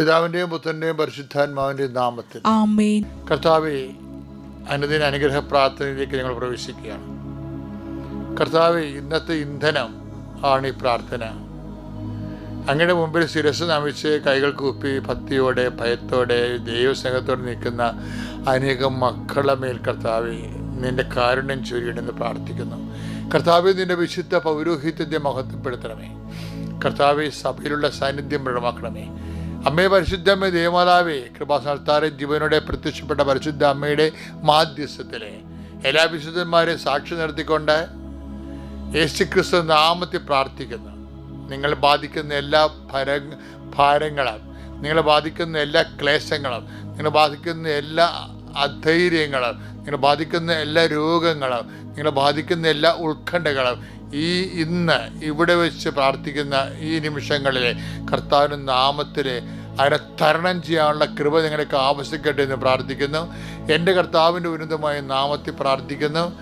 പിതാവിന്റെയും പുത്രന്റെയും പരിശുദ്ധാത്മാവിന്റെയും നാമത്തിൽ ആമേൻ. കർത്താവെ അനുദിന അനുഗ്രഹ പ്രാർത്ഥനയിലേക്ക് ഞങ്ങൾ പ്രവേശിക്കുകയാണ്. കർത്താവ് ഇന്നത്തെ ഇന്ധനം ആണ് ഈ പ്രാർത്ഥന. അങ്ങയുടെ മുമ്പിൽ ശിരസ് നമിച്ച് കൈകൾ കൂപ്പി ഭക്തിയോടെ ഭയത്തോടെ ദൈവസ്നേഹത്തോടെ നിൽക്കുന്ന അനേകം മക്കളുടെ മേൽ കർത്താവ് നിന്റെ കാരുണ്യം ചൊരിയണമെന്ന് പ്രാർത്ഥിക്കുന്നു. കർത്താവ് നിന്റെ വിശുദ്ധ പൗരോഹിത്യത്തെ മഹത്വപ്പെടുത്തണമേ. കർത്താവ് സഭയിലുള്ള സാന്നിധ്യം പ്രകടമാക്കണമേ. അമ്മയെ പരിശുദ്ധമ്മേ ദേവമാതാവേ കൃപാസ്ഥാനത്താറെ ജീവനോടെ പ്രത്യക്ഷപ്പെട്ട പരിശുദ്ധ അമ്മയുടെ മാധ്യസ്ഥത്തിലെ എല്ലാ വിശുദ്ധന്മാരെ സാക്ഷി നിർത്തിക്കൊണ്ട് യേശു ക്രിസ്തു നാമത്തിൽ പ്രാർത്ഥിക്കുന്നു. നിങ്ങൾ ബാധിക്കുന്ന എല്ലാ ഭര ഭാരങ്ങളും നിങ്ങൾ ബാധിക്കുന്ന എല്ലാ ക്ലേശങ്ങളും നിങ്ങൾ ബാധിക്കുന്ന എല്ലാ അധൈര്യങ്ങളും നിങ്ങൾ ബാധിക്കുന്ന എല്ലാ രോഗങ്ങളും നിങ്ങൾ ബാധിക്കുന്ന എല്ലാ ഉത്കണ്ഠകളും ഈ ഇന്ന് ഇവിടെ വെച്ച് പ്രാർത്ഥിക്കുന്ന ഈ നിമിഷങ്ങളിലെ കർത്താവിന്റെ നാമത്തിൽ അതിനെ തരണം ചെയ്യാനുള്ള കൃപ നിങ്ങൾക്ക് ആവശ്യിക്കട്ടെ എന്ന് പ്രാർത്ഥിക്കുന്നു. എന്റെ കർത്താവിന്റെ ഉന്നതമായ നാമത്തിൽ പ്രാർത്ഥിക്കുന്നു.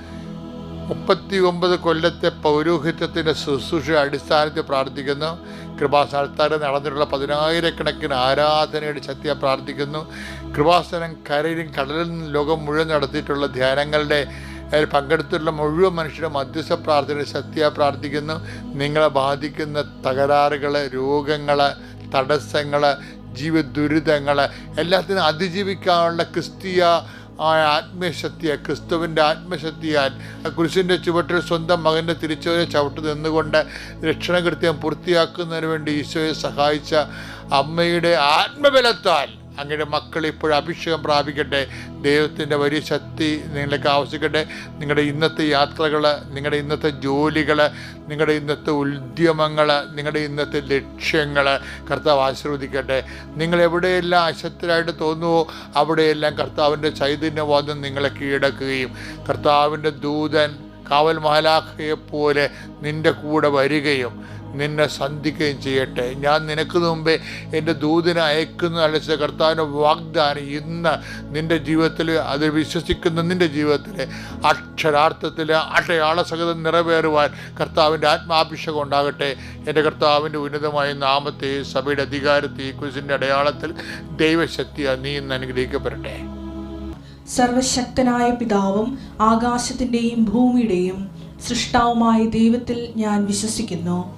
മുപ്പത്തി ഒമ്പത് കൊല്ലത്തെ പൗരോഹിത്യത്തിന്റെ ശുശ്രൂഷ അടിസ്ഥാനത്തിൽ പ്രാർത്ഥിക്കുന്നു. കൃപാസനത്താരം നടന്നിട്ടുള്ള പതിനായിരക്കണക്കിന് ആരാധനയുടെ ശക്തിയെ പ്രാർത്ഥിക്കുന്നു. കൃപാസനം കരയിലും കടലിലും ലോകം മുഴുവൻ നടത്തിയിട്ടുള്ള ധ്യാനങ്ങളുടെ അതിൽ പങ്കെടുത്തിട്ടുള്ള മുഴുവൻ മനുഷ്യരും മധ്യസ്ഥ പ്രാർത്ഥന ശക്തിയായി പ്രാർത്ഥിക്കുന്നു. നിങ്ങളെ ബാധിക്കുന്ന തകരാറുകൾ രോഗങ്ങൾ തടസ്സങ്ങൾ ജീവ ദുരിതങ്ങൾ എല്ലാത്തിനും അതിജീവിക്കാനുള്ള ക്രിസ്തീയ ആ ആത്മീയശക്തിയെ ക്രിസ്തുവിന്റെ ആത്മശക്തിയാൽ കുരിശിന്റെ ചുവട്ടിൽ സ്വന്തം മകന്റെ തിരിച്ചുവരെ ചവിട്ട് നിന്നുകൊണ്ട് രക്ഷണകൃത്യം പൂർത്തിയാക്കുന്നതിന് വേണ്ടി ഈശോയെ സഹായിച്ച അമ്മയുടെ ആത്മബലത്താൽ അങ്ങയുടെ മക്കൾ ഇപ്പോൾ അഭിഷേകം പ്രാപിക്കട്ടെ. ദൈവത്തിന്റെ വലിയ ശക്തി നിങ്ങളിലേക്ക് ആവശ്യിക്കട്ടെ. നിങ്ങളുടെ ഇന്നത്തെ യാത്രകൾ നിങ്ങളുടെ ഇന്നത്തെ ജോലികൾ നിങ്ങളുടെ ഇന്നത്തെ ഉദ്യമങ്ങൾ നിങ്ങളുടെ ഇന്നത്തെ ലക്ഷ്യങ്ങൾ കർത്താവ് ആശീർവദിക്കട്ടെ. നിങ്ങൾ എവിടെയെല്ലാം അശക്തരായിട്ട് തോന്നുവോ അവിടെയെല്ലാം കർത്താവിന്റെ ചൈതന്യവാദം നിങ്ങളെ കീഴടക്കുകയും കർത്താവിന്റെ ദൂതൻ കാവൽ മാലാഖയെപ്പോലെ നിന്റെ കൂടെ വരികയും നിന്നെ സന്ധിക്കുകയും ചെയ്യട്ടെ. ഞാൻ നിനക്ക് മുമ്പേ എന്റെ ദൂതിനെ അയക്കുന്ന. അലച്ച കർത്താവിന്റെ വാഗ്ദാനം ഇന്ന് നിന്റെ ജീവിതത്തിൽ അത് വിശ്വസിക്കുന്ന നിന്റെ ജീവിതത്തിൽ അക്ഷരാർത്ഥത്തിൽ അടയാള സഹിതം നിറവേറുവാൻ കർത്താവിന്റെ ആത്മാഭിഷേകം ഉണ്ടാകട്ടെ. എന്റെ കർത്താവിന്റെ ഉന്നതമായ നാമത്തെ സഭയുടെ അധികാരത്തെ കുരിശിന്റെ അടയാളത്തിൽ ദൈവശക്തി നീ ഇന്ന് അനുഗ്രഹിക്കപ്പെടട്ടെ. സർവശക്തനായ പിതാവും ആകാശത്തിന്റെയും ഭൂമിയുടെയും സൃഷ്ടാവുമായ ദൈവത്തിൽ ഞാൻ വിശ്വസിക്കുന്നു.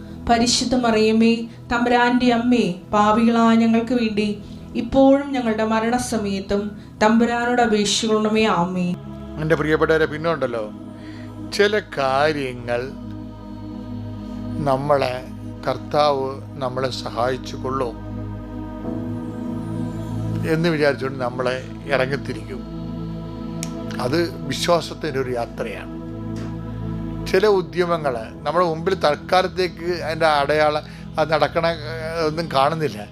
പരിശുദ്ധ മറിയമ്മേ തമ്പുരാന്റെ അമ്മേ പാപികളായ ഞങ്ങൾക്ക് വേണ്ടി ഇപ്പോഴും ഞങ്ങളുടെ മരണസമയത്തും തമ്പുരാനോട് അപേക്ഷിക്കണമേ ആമേ എന്റെ പ്രിയപ്പെട്ടവരെ പിന്നുണ്ടല്ലോ ചില കാര്യങ്ങൾ നമ്മളെ കർത്താവ് നമ്മളെ സഹായിച്ചു കൊള്ളും എന്ന് വിചാരിച്ചുകൊണ്ട് നമ്മളെ ഇറങ്ങിത്തിരിക്കും. അത് വിശ്വാസത്തിന്റെ ഒരു യാത്രയാണ്. ചില ഉദ്യമങ്ങൾ നമ്മുടെ മുമ്പിൽ തൽക്കാലത്തേക്ക് അതിന്റെ അടയാളം അത് നടക്കണ ഒന്നും കാണുന്നില്ല.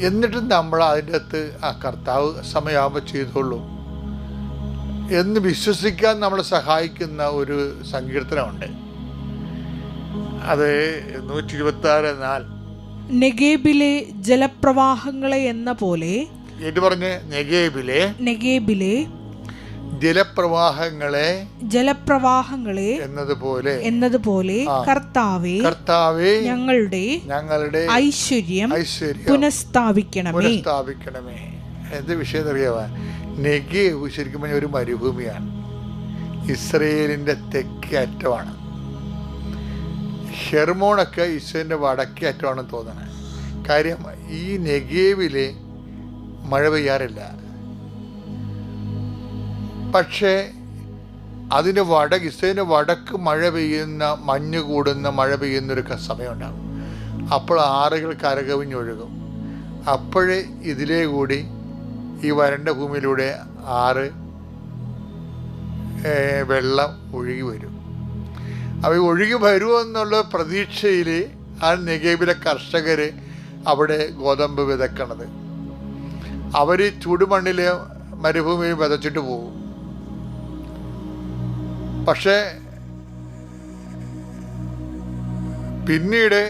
എന്നിട്ടും നമ്മൾ അതിന്റെ അകത്ത് ആ കർത്താവ് സമയമാകുമ്പോൾ ചെയ്തോളൂ. എന്ന് വിശ്വസിക്കാൻ നമ്മളെ സഹായിക്കുന്ന ഒരു സങ്കീർത്തനമുണ്ട്. അത് നൂറ്റി ഇരുപത്തി ആറ് നാല് നെഗേബിലെ ജലപ്രവാഹങ്ങളെ എന്ന പോലെ പറഞ്ഞ്? നെഗേബിലെ. നെഗേബിലെ ജലപ്രവാഹങ്ങളെ ജലപ്രവാഹങ്ങളെ എന്നതുപോലെ എന്നതുപോലെ കർത്താവെ കർത്താവെ ഞങ്ങളുടെ ഞങ്ങളുടെ ഐശ്വര്യം ഐശ്വര്യം പുനഃസ്ഥാപിക്കണമേ. പുനഃസ്ഥാപിക്കണമേ. എന്ത് വിഷയം അറിയാവാ നെഗേവ് ശരിക്കും ഒരു മരുഭൂമിയാണ്. ഇസ്രയേലിന്റെ തെക്കേ അറ്റമാണ്. ഹെർമോണൊക്കെ ഇസ്രയേലിന്റെ വടക്കേ അറ്റമാണെന്ന് തോന്നണേ. കാര്യം ഈ നെഗേവിൽ മഴ പെയ്യാറില്ല. പക്ഷേ അതിന് വട ഇസ്രയേലിന്റെ വടക്ക് മഴ പെയ്യുന്ന മഞ്ഞ് കൂടുന്ന മഴ പെയ്യുന്നൊരു സമയമുണ്ടാകും. അപ്പോൾ ആറുകൾ കരകവിഞ്ഞൊഴുകും അപ്പോഴേ ഇതിലേ കൂടി ഈ വരണ്ട ഭൂമിയിലൂടെ ആറ് വെള്ളം ഒഴുകി വരും. അപ്പോൾ ഒഴുകി വരുമെന്നുള്ള പ്രതീക്ഷയിൽ ആ നെഗേബിലെ കർഷകർ അവിടെ ഗോതമ്പ് വിതക്കണത്. അവർ ചൂടുമണ്ണിൽ മരുഭൂമിയിൽ വിതച്ചിട്ട് പോകും. പക്ഷേ പിന്നീട്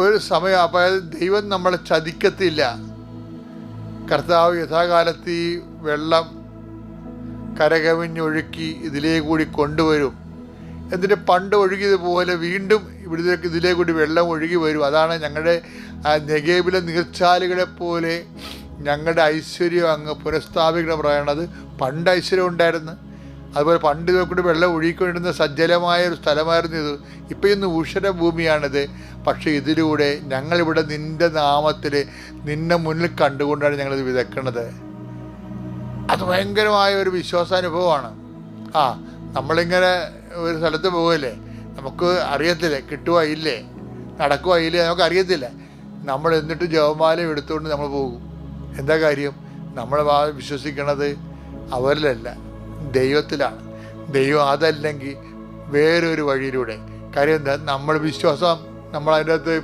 ഒരു സമയം അപ്പോൾ ദൈവം നമ്മളെ ചതിക്കത്തില്ല. കർത്താവ് യഥാകാലത്ത് ഈ വെള്ളം കരകവിഞ്ഞൊഴുക്കി ഇതിലേ കൂടി കൊണ്ടുവരും. എന്നിട്ട് പണ്ട് ഒഴുകിയതുപോലെ വീണ്ടും ഇവിടുത്തെ ഇതിലേ കൂടി വെള്ളം ഒഴുകി വരും. അതാണ് ഞങ്ങളുടെ നെഗേബിലെ നീർച്ചാലുകളെ പോലെ ഞങ്ങളുടെ ഐശ്വര്യം അങ്ങ് പുനഃസ്ഥാപിക്കണം പറയണത് പണ്ട് ഐശ്വര്യം ഉണ്ടായിരുന്നു. അതുപോലെ പണ്ട് ഇതൊക്കെ വെള്ളം ഒഴുകിക്കൊണ്ടിരുന്ന സജ്ജലമായ ഒരു സ്ഥലമായിരുന്നു ഇത്. ഇപ്പം ഇന്ന് ഊഷര ഭൂമിയാണിത് പക്ഷേ ഇതിലൂടെ ഞങ്ങളിവിടെ നിന്റെ നാമത്തിൽ നിന്നെ മുന്നിൽ കണ്ടുകൊണ്ടാണ് ഞങ്ങളിത് വിതക്കണത്. അത് ഭയങ്കരമായ ഒരു വിശ്വാസാനുഭവമാണ്. ആ നമ്മളിങ്ങനെ ഒരു സ്ഥലത്ത് പോകല്ലേ നമുക്ക് അറിയത്തില്ല. കിട്ടുക ഇല്ലേ? ഇല്ലേ? നമുക്ക് അറിയത്തില്ല. നമ്മൾ എന്നിട്ട് ജവമാല എടുത്തുകൊണ്ട് നമ്മൾ പോകും. എന്താ കാര്യം? നമ്മൾ വാ- വിശ്വസിക്കണത് അവരിലല്ല ദൈവത്തിലാണ്. ദൈവം അതല്ലെങ്കിൽ വേറൊരു വഴിയിലൂടെ. കാര്യം എന്താ? നമ്മൾ വിശ്വാസം നമ്മൾ അതിന്റെ അകത്ത്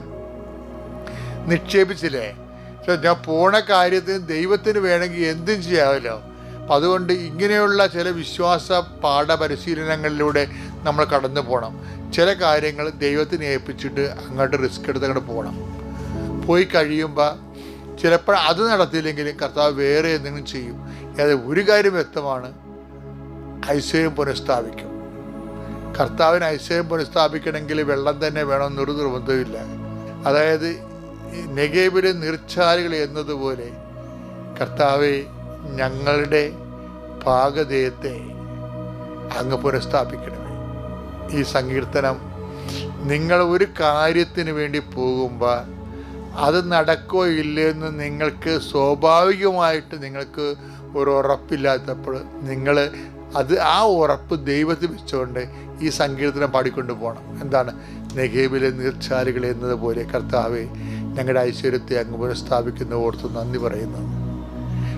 നിക്ഷേപിച്ചില്ലേ ഞാൻ പോണ കാര്യത്തിന് ദൈവത്തിന് വേണമെങ്കിൽ എന്തും ചെയ്യാമല്ലോ. അപ്പം അതുകൊണ്ട് ഇങ്ങനെയുള്ള ചില വിശ്വാസ പാഠപരിശീലനങ്ങളിലൂടെ നമ്മൾ കടന്നു പോകണം ചില കാര്യങ്ങൾ ദൈവത്തിന് ഏൽപ്പിച്ചിട്ട് അങ്ങോട്ട് റിസ്ക് എടുത്ത് അങ്ങോട്ട് പോകണം പോയി കഴിയുമ്പോൾ ചിലപ്പോൾ അത് നടത്തിയില്ലെങ്കിലും കർത്താവ് വേറെ എന്തെങ്കിലും ചെയ്യും. അത് ഒരു കാര്യം വ്യക്തമാണ്. ഐശ്വര്യം പുനഃസ്ഥാപിക്കും. കർത്താവിന് ഐശ്വര്യം പുനഃസ്ഥാപിക്കണമെങ്കിൽ വെള്ളം തന്നെ വേണമെന്നൊരു നിർബന്ധമില്ല അതായത് നെഗേബിലെ നിർച്ചാലുകൾ എന്നതുപോലെ കർത്താവെ ഞങ്ങളുടെ പാകതയത്തെ അങ്ങ് പുനഃസ്ഥാപിക്കണമേ. ഈ സങ്കീർത്തനം നിങ്ങൾ ഒരു കാര്യത്തിന് വേണ്ടി പോകുമ്പോൾ അത് നടക്കോ ഇല്ലെന്ന് നിങ്ങൾക്ക് സ്വാഭാവികമായിട്ട് നിങ്ങൾക്ക് ഒരു ഉറപ്പില്ലാത്തപ്പോൾ നിങ്ങൾ അത് ആ ഉറപ്പ് ദൈവത്തിൽ വെച്ചുകൊണ്ട് ഈ സങ്കീർത്തനം പാടിക്കൊണ്ട് പോകണം. എന്താണ്? നെഗേബിലെ നീർച്ചാലുകൾ എന്നതുപോലെ കർത്താവെ ഞങ്ങളുടെ ഐശ്വര്യത്തെ അങ്ങ് പുനഃസ്ഥാപിക്കുന്ന ഓർത്ത് നന്ദി പറയുന്നു.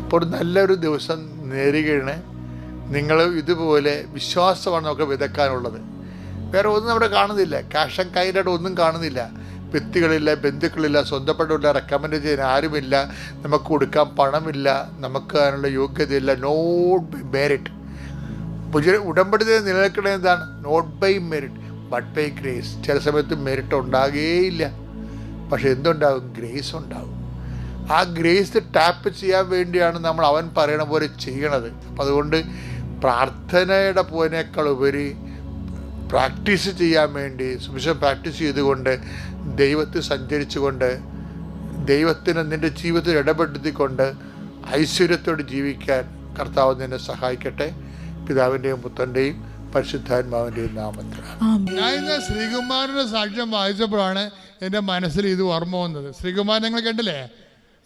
ഇപ്പോൾ നല്ലൊരു ദിവസം നേരുകയാണ്. നിങ്ങൾ ഇതുപോലെ വിശ്വാസമാണ് നമുക്ക് വിതക്കാനുള്ളത്. വേറെ ഒന്നും അവിടെ കാണുന്നില്ല. ആൻഡ് കൈൻഡായിട്ട് ഒന്നും കാണുന്നില്ല. വ്യക്തികളില്ല ബന്ധുക്കളില്ല സ്വന്തപ്പെട്ടില്ല റെക്കമെൻഡ് ചെയ്യാൻ ആരുമില്ല നമുക്ക് കൊടുക്കാൻ പണമില്ല നമുക്ക് അതിനുള്ള യോഗ്യതയില്ല നോട്ട് ബൈ മെറിറ്റ് ഉടമ്പടി നിലനിൽക്കുന്നത് എന്താണ്? Not by merit but by grace ചില സമയത്ത് മെറിറ്റ് ഉണ്ടാകുകയില്ല പക്ഷെ എന്തുണ്ടാകും? ഗ്രേസ് ഉണ്ടാകും. ആ ഗ്രേസ് ടാപ്പ് ചെയ്യാൻ വേണ്ടിയാണ് നമ്മൾ അവൻ പറയണ പോലെ ചെയ്യണത്. അപ്പം അതുകൊണ്ട് പ്രാർത്ഥനയുടെ പോനേക്കാൾ ഉപരി പ്രാക്ടീസ് ചെയ്യാൻ വേണ്ടി സുവിശേഷം പ്രാക്ടീസ് ചെയ്തുകൊണ്ട് ദൈവത്തിൽ സഞ്ചരിച്ചുകൊണ്ട് ദൈവത്തിന് നിന്റെ ജീവിതത്തിൽ ഇടപെടുത്തിക്കൊണ്ട് ഐശ്വര്യത്തോട് ജീവിക്കാൻ കർത്താവ് നിന്നെ സഹായിക്കട്ടെ. പിതാവിന്റെയും പുത്രന്റെയും പരിശുദ്ധാത്മാവിന്റെയും നാമത്തിൽ. ആമേൻ. ഞാൻ ഇന്ന് ശ്രീകുമാരന്റെ സാക്ഷ്യം വായിച്ചപ്പോഴാണ് എന്റെ മനസ്സിൽ ഇത് ഓർമ്മ വന്നത്. ശ്രീകുമാരൻ നിങ്ങൾ കണ്ടില്ലേ?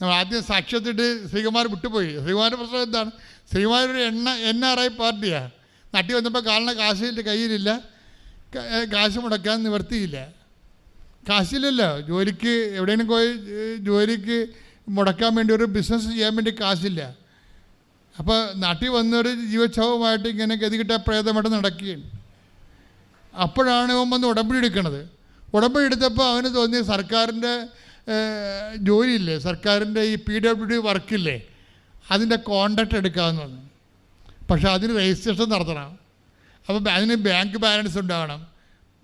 നമ്മൾ ആദ്യം സാക്ഷ്യത്തിട്ട് ശ്രീകുമാർ വിട്ടുപോയി. ശ്രീകുമാരന്റെ പ്രശ്നം എന്താണ്? ശ്രീകുമാരൊരു എണ്ണ എൻ ആർ ഐ പാർട്ടിയാണ് നട്ടി വന്നപ്പോൾ കാലിന് കാശിന്റെ കയ്യിലില്ല. കാശ് മുടക്കാൻ നിവർത്തിയില്ല. കാശില്ലല്ലോ. ജോലിക്ക് എവിടെയെങ്കിലും പോയി ജോലിക്ക് മുടക്കാൻ വേണ്ടി ഒരു ബിസിനസ് ചെയ്യാൻ വേണ്ടി കാശില്ല. അപ്പോൾ നാട്ടിൽ വന്നൊരു ജീവച്ഛവമായിട്ട് ഇങ്ങനെ ഗതികിട്ട പ്രേതമായിട്ട് നടക്കുകയാണ്. അപ്പോഴാണ് ഇവൻ വന്ന് ഉടമ്പടി എടുക്കണത്. ഉടമ്പടി എടുത്തപ്പോൾ അവന് തോന്നി സർക്കാരിന്റെ ജോലിയില്ലേ? സർക്കാരിന്റെ ഈ പി ഡബ്ല്യു ഡി വർക്കില്ലേ അതിന്റെ കോണ്ടാക്ട് എടുക്കാമെന്ന് പറഞ്ഞു. പക്ഷേ അതിന് രജിസ്ട്രേഷൻ നടത്തണം. അപ്പോൾ അതിന് ബാങ്ക് ബാലൻസ് ഉണ്ടാവണം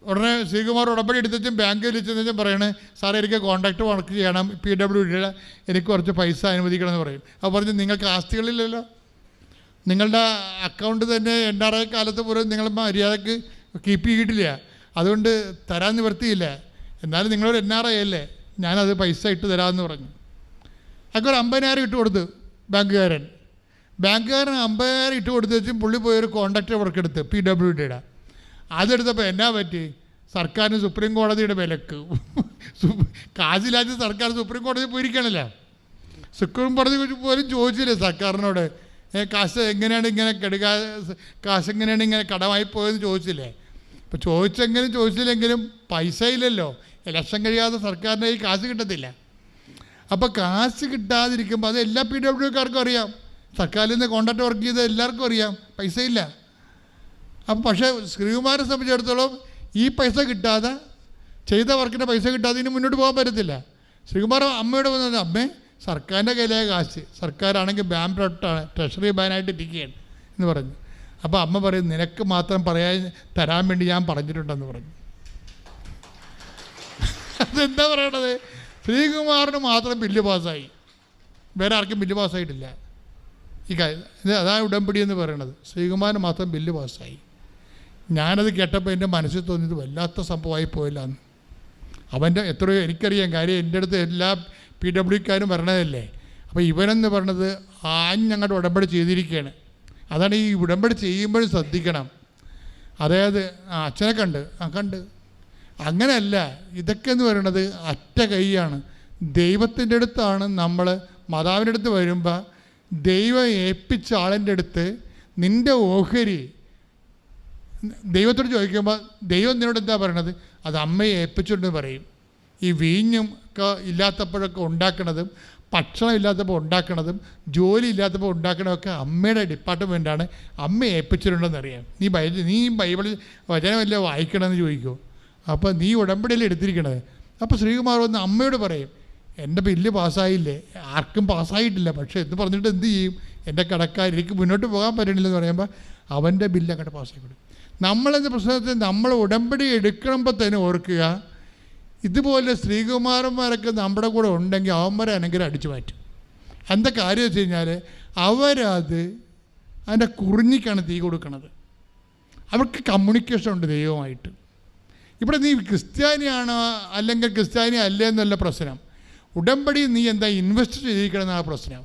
ഉടനെ ശ്രീകുമാർ ഉടമ്പടി എടുത്തും ബാങ്കിൽ ചെന്നും പറയണേ സാറേ എനിക്ക് കോൺട്രാക്ട് വർക്ക് ചെയ്യണം പി ഡബ്ല്യു ഡിയുടെ എനിക്ക് കുറച്ച് പൈസ അനുവദിക്കണം എന്ന് പറയും. അപ്പോൾ പറഞ്ഞ് നിങ്ങൾക്ക് ആസ്തികളില്ലല്ലോ. നിങ്ങളുടെ അക്കൗണ്ട് തന്നെ എൻ ആർ ഐ കാലത്ത് പോലും നിങ്ങൾ മര്യാദയ്ക്ക് കീപ്പ് ചെയ്തിട്ടില്ല. അതുകൊണ്ട് തരാൻ നിവർത്തിയില്ല എന്നാലും നിങ്ങളൊരു എൻ ആർ ഐ അല്ലേ? ഞാനത് പൈസ ഇട്ട് തരാമെന്ന് പറഞ്ഞു. അക്കൊരു അമ്പതിനായിരം ഇട്ട് കൊടുത്തു ബാങ്കുകാരൻ. ബാങ്കുകാരൻ അമ്പതിനായിരം ഇട്ട് കൊടുത്തു വെച്ചും പുള്ളി പോയൊരു കോൺട്രാക്ടർ വർക്ക് എടുത്ത് പി ഡബ്ല്യു ഡിയുടെ അതെടുത്തപ്പോൾ എന്നാ പറ്റി? സർക്കാരിന് സുപ്രീം കോടതിയുടെ വിലക്ക്. കാശില്ലാത്ത സർക്കാർ സുപ്രീം കോടതി പോയിരിക്കണല്ലോ? സുപ്രീം കോടതി പോലും ചോദിച്ചില്ല സർക്കാരിനോട്. കാശ് എങ്ങനെയാണ് ഇങ്ങനെ കെടുകാ കാശ് എങ്ങനെയാണ് ഇങ്ങനെ കടമായി പോയെന്ന് ചോദിച്ചില്ലേ? ഇപ്പോൾ ചോദിച്ചെങ്കിലും ചോദിച്ചില്ലെങ്കിലും പൈസ ഇല്ലല്ലോ. ഇലക്ഷൻ കഴിയാതെ സർക്കാരിന്റെ ഈ കാശ് കിട്ടത്തില്ല. അപ്പോൾ കാശ് കിട്ടാതിരിക്കുമ്പോൾ അത് എല്ലാ പി ഡബ്ല്യുക്കാർക്കും അറിയാം. സർക്കാരിൽ നിന്ന് കോൺട്രാക്ട് വർക്ക് ചെയ്ത എല്ലാവർക്കും അറിയാം. പൈസ ഇല്ല അപ്പം പക്ഷേ ശ്രീകുമാരെ സംബന്ധിച്ചിടത്തോളം ഈ പൈസ കിട്ടാതെ ചെയ്ത വർക്കിന്റെ പൈസ കിട്ടാതെ ഇനി മുന്നോട്ട് പോകാൻ പറ്റത്തില്ല. ശ്രീകുമാർ അമ്മയോട് വന്നത് അമ്മേ സർക്കാരിന്റെ കയ്യിലായ കാശ്. സർക്കാരാണെങ്കിൽ ബാങ്ക് പ്രൊട്ടാണ് ട്രഷറി ബാനായിട്ട് ഇരിക്കുകയാണ്. എന്ന് പറഞ്ഞു. അപ്പോൾ അമ്മ പറയും നിനക്ക് മാത്രം പറയാൻ തരാൻ വേണ്ടി ഞാൻ പറഞ്ഞിട്ടുണ്ടെന്ന് പറഞ്ഞു. അതെന്താ പറയണത്? ശ്രീകുമാറിന് മാത്രം ബില്ല് പാസ്സായി. വേറെ ആർക്കും ബില്ല് പാസ്സായിട്ടില്ല. ഈ അതാണ് ഉടമ്പടി എന്ന് പറയണത്. ശ്രീകുമാരൻ മാത്രം ബില്ല് പാസ്സായി. ഞാനത് കേട്ടപ്പോൾ എന്റെ മനസ്സിൽ തോന്നിയത് വല്ലാത്ത സംഭവമായി പോയില്ല എന്ന് അവന്റെ എത്രയോ എനിക്കറിയാം കാര്യം എന്റെ അടുത്ത് എല്ലാ പി ഡബ്ല്യുക്കാരും വരണതല്ലേ. അപ്പോൾ ഇവനെന്ന് പറഞ്ഞത് ആഞ്ഞ് ഞങ്ങളുടെ ഉടമ്പടി ചെയ്തിരിക്കുകയാണ് അതാണ് ഈ ഉടമ്പടി ചെയ്യുമ്പോഴും ശ്രദ്ധിക്കണം. അതായത് അച്ഛനെ കണ്ട്. ആ കണ്ട്. അങ്ങനെയല്ല ഇതൊക്കെ എന്ന് പറയുന്നത് അറ്റ കൈയാണ്. ദൈവത്തിന്റെ അടുത്താണ് നമ്മൾ മാതാവിന്റെ അടുത്ത് വരുമ്പോൾ ദൈവം ഏൽപ്പിച്ച ആളിന്റെ അടുത്ത് നിന്റെ ഓഹരി ദൈവത്തോട് ചോദിക്കുമ്പോൾ ദൈവം നിന്നോട് എന്താ പറയണത്? അത് അമ്മയെ ഏൽപ്പിച്ചുകൊണ്ട് പറയും. ഈ വീഞ്ഞും ഒക്കെ ഇല്ലാത്തപ്പോഴൊക്കെ ഉണ്ടാക്കണതും ഭക്ഷണം ഇല്ലാത്തപ്പോൾ ഉണ്ടാക്കണതും ജോലി ഇല്ലാത്തപ്പോൾ ഉണ്ടാക്കണതൊക്കെ അമ്മയുടെ ഡിപ്പാർട്ട്മെന്റാണ്. അമ്മ ഏൽപ്പിച്ചിട്ടുണ്ടെന്ന് അറിയാം നീ ബൈ നീ ബൈബിളിൽ വചനമല്ല വായിക്കണമെന്ന് ചോദിക്കുമോ അപ്പോൾ നീ ഉടമ്പടിയിൽ എടുത്തിരിക്കണത്? അപ്പോൾ ശ്രീകുമാർ വന്ന് അമ്മയോട് പറയും എന്റെ ബില്ല് പാസ്സായില്ലേ? ആർക്കും പാസ്സായിട്ടില്ല. പക്ഷേ എന്ന് പറഞ്ഞിട്ട് എന്ത് ചെയ്യും? എന്റെ കടക്കാർ എനിക്ക് മുന്നോട്ട് പോകാൻ പറ്റണില്ലെന്ന് പറയുമ്പോൾ അവന്റെ ബില്ല് അങ്ങോട്ട് പാസ്സാക്കി കൊടുക്കും നമ്മളെന്ന പ്രശ്നത്തിൽ നമ്മൾ ഉടമ്പടി എടുക്കുമ്പോൾ തന്നെ ഓർക്കുക ഇതുപോലെ ശ്രീകുമാരന്മാരൊക്കെ നമ്മുടെ കൂടെ ഉണ്ടെങ്കിൽ അവന്മാരെ അനുഗ്രഹം അടിച്ചു മാറ്റും. എന്താ കാര്യം വെച്ച് കഴിഞ്ഞാൽ അവരത് അതിന്റെ കുറിഞ്ഞിക്കാണ് തീ കൊടുക്കണത്. അവർക്ക് കമ്മ്യൂണിക്കേഷൻ ഉണ്ട് ദൈവമായിട്ട്. ഇവിടെ നീ ക്രിസ്ത്യാനിയാണോ അല്ലെങ്കിൽ ക്രിസ്ത്യാനി അല്ലേ എന്നുള്ള പ്രശ്നം. ഉടമ്പടി നീ എന്താ ഇൻവെസ്റ്റ് ചെയ്തിരിക്കണം എന്നാണ് പ്രശ്നം.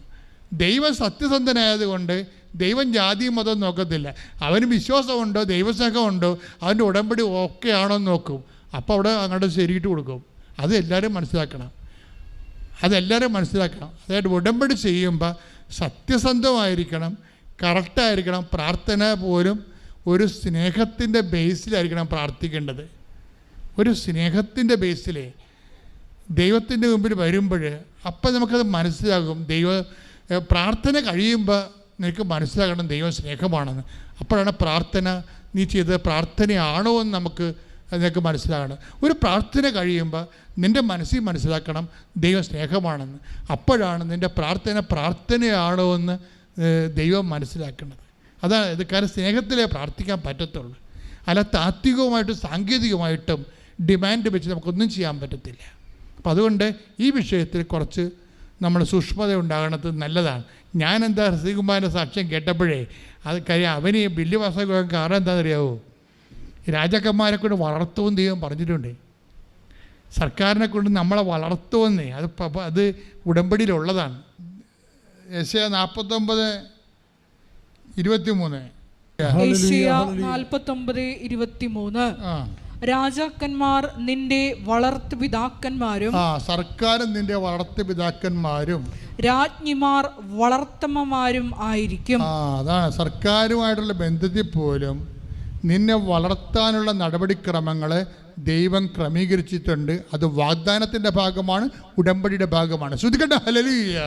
ദൈവം സത്യസന്ധനായതുകൊണ്ട് ദൈവം ജാതി മതം നോക്കത്തില്ല. അവന് വിശ്വാസമുണ്ടോ ദൈവസ്നേഹമുണ്ടോ അവന്റെ ഉടമ്പടി ഓക്കെ ആണോ എന്ന് നോക്കും. അപ്പോൾ അവിടെ അങ്ങോട്ട് ശരിയിട്ട് കൊടുക്കും. അത് എല്ലാവരും മനസ്സിലാക്കണം. അതെല്ലാവരും മനസ്സിലാക്കണം. അതായത് ഉടമ്പടി ചെയ്യുമ്പോൾ സത്യസന്ധമായിരിക്കണം കറക്റ്റായിരിക്കണം പ്രാർത്ഥന പോലും ഒരു സ്നേഹത്തിന്റെ ബേസിലായിരിക്കണം പ്രാർത്ഥിക്കേണ്ടത്. ഒരു സ്നേഹത്തിന്റെ ബേസിലേ ദൈവത്തിന്റെ മുമ്പിൽ വരുമ്പോൾ അപ്പം നമുക്കത് മനസ്സിലാകും. ദൈവ പ്രാർത്ഥന കഴിയുമ്പോൾ നിനക്ക് മനസ്സിലാകണം ദൈവം സ്നേഹമാണെന്ന്. അപ്പോഴാണ് പ്രാർത്ഥന നീ ചെയ്തത് പ്രാർത്ഥനയാണോ എന്ന് നമുക്ക് നിനക്ക് മനസ്സിലാകണം. ഒരു പ്രാർത്ഥന കഴിയുമ്പോൾ നിന്റെ മനസ്സിൽ മനസ്സിലാക്കണം ദൈവം സ്നേഹമാണെന്ന്. അപ്പോഴാണ് നിന്റെ പ്രാർത്ഥന പ്രാർത്ഥനയാണോ എന്ന് ദൈവം മനസ്സിലാക്കുന്നത്. അതാണ് ഇത്. കാരണം സ്നേഹത്തിലേ പ്രാർത്ഥിക്കാൻ പറ്റത്തുള്ളൂ. അല്ല താത്വികവുമായിട്ടും സാങ്കേതികമായിട്ടും ഡിമാൻഡ് വെച്ച് നമുക്കൊന്നും ചെയ്യാൻ പറ്റത്തില്ല. അപ്പം അതുകൊണ്ട് ഈ വിഷയത്തിൽ കുറച്ച് നമ്മൾ സൂക്ഷ്മത ഉണ്ടാകണത് നല്ലതാണ്. ഞാൻ എന്താ ശ്രീകുമാരന്റെ സാക്ഷ്യം കേട്ടപ്പോഴേ അത് കാര്യം അവന് ഈ ബില്ല് പാസ്സാക്കാൻ കാരണം എന്താണെന്നറിയാവോ? രാജാക്കന്മാരെ കൊണ്ട് വളർത്തുമെന്ന് ദൈവം പറഞ്ഞിട്ടുണ്ട്. സർക്കാരിനെ കൊണ്ട് നമ്മളെ വളർത്തുമെന്നേ അത് അത് ഉടമ്പടിയിലുള്ളതാണ്. എസ് നാൽപ്പത്തൊമ്പത് ഇരുപത്തി മൂന്ന് ഏഷ്യ നാൽപ്പത്തൊമ്പത് ഇരുപത്തിമൂന്ന്. ആ. രാജാക്കന്മാർ നിന്റെ വളർത്തു പിതാക്കന്മാരും ആ സർക്കാരും നിന്റെ വളർത്തു പിതാക്കന്മാരും. രാജ്ഞിമാർ വളർത്തമ്മമാരും ആയിരിക്കും. ആ അതാണ്. സർക്കാരുമായിട്ടുള്ള ബന്ധത്തിൽ പോലും നിന്നെ വളർത്താനുള്ള നടപടിക്രമങ്ങൾ ദൈവം ക്രമീകരിച്ചിട്ടുണ്ട്. അത് വാഗ്ദാനത്തിന്റെ ഭാഗമാണ് ഉടമ്പടിയുടെ ഭാഗമാണ്. ശ്രദ്ധിക്കട്ടെ. ഹലലിയ